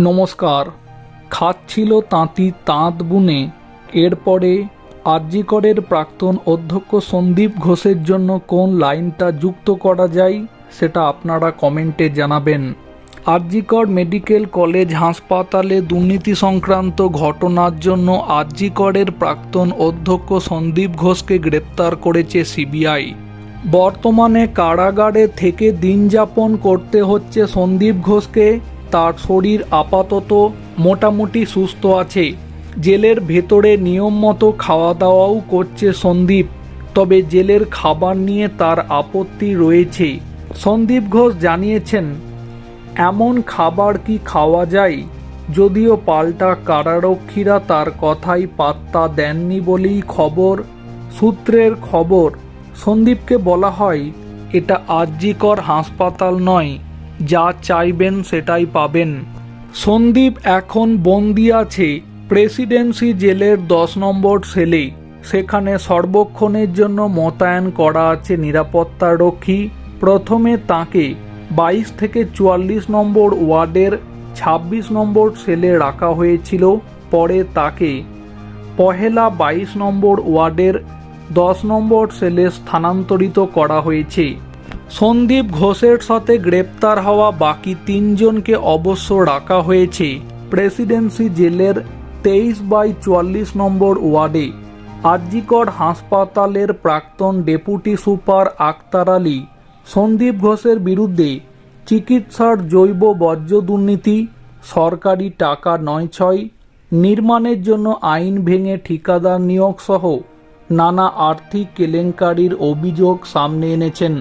নমস্কার। খাচ্ছিল তাঁতি তাঁত বুনে। এরপরে আরজিকরের প্রাক্তন অধ্যক্ষ সন্দীপ ঘোষের জন্য কোন লাইনটা যুক্ত করা যায়, সেটা আপনারা কমেন্টে জানাবেন। আরজিকর মেডিকেল কলেজ হাসপাতালে দুর্নীতি সংক্রান্ত ঘটনার জন্য আরজিকরের প্রাক্তন অধ্যক্ষ সন্দীপ ঘোষকে গ্রেপ্তার করেছে সিবিআই। বর্তমানে কারাগারে থেকে দিন যাপন করতে হচ্ছে সন্দীপ ঘোষকে। তার শরীর আপাতত মোটামুটি সুস্থ আছে। জেলের ভেতরে নিয়ম মতো খাওয়া দাওয়াও করছে সন্দীপ। তবে জেলের খাবার নিয়ে তার আপত্তি রয়েছে। সন্দীপ ঘোষ জানিয়েছেন, এমন খাবার কি খাওয়া যায়? যদিও পাল্টা কারারক্ষীরা তার কথাই পাত্তা দেননি বলেই খবর, সূত্রের খবর। সন্দীপকে বলা হয়, এটা আরজিকর হাসপাতাল নয়। যা চাইবেন সেটাই পাবেন। সন্দীপ এখন বন্দি আছে, প্রেসিডেন্সি জেলের দশ নম্বর সেলে সেখানে সর্বক্ষণের জন্য মোতায়েন করা আছে নিরাপত্তা রক্ষী প্রথমে তাকে বাইশ থেকে চুয়াল্লিশ নম্বর ওয়ার্ডের ছাব্বিশ নম্বর সেলে রাখা হয়েছিল, পরে তাকে পহেলা বাইশ নম্বর ওয়ার্ডের দশ নম্বর সেলে স্থানান্তরিত করা হয়েছে। সন্দীপ ঘোষের সাথে গ্রেপ্তার হওয়া বাকি তিনজনকে অবশ্য রাখা হয়েছে। প্রেসিডেন্সি জেলের তেইশ বাই চুয়াল্লিশ নম্বর ওয়ার্ডে, আরজিকর হাসপাতালের প্রাক্তন ডেপুটি সুপার আক্তার আলী। সন্দীপ ঘোষের বিরুদ্ধে চিকিৎসার জৈব বর্জ্য দুর্নীতি, সরকারি টাকা নয় ছয়, নির্মাণের জন্য আইন ভেঙে ঠিকাদার নিয়োগ সহ নানা আর্থিক কেলেঙ্কারির অভিযোগ সামনে এনেছেন।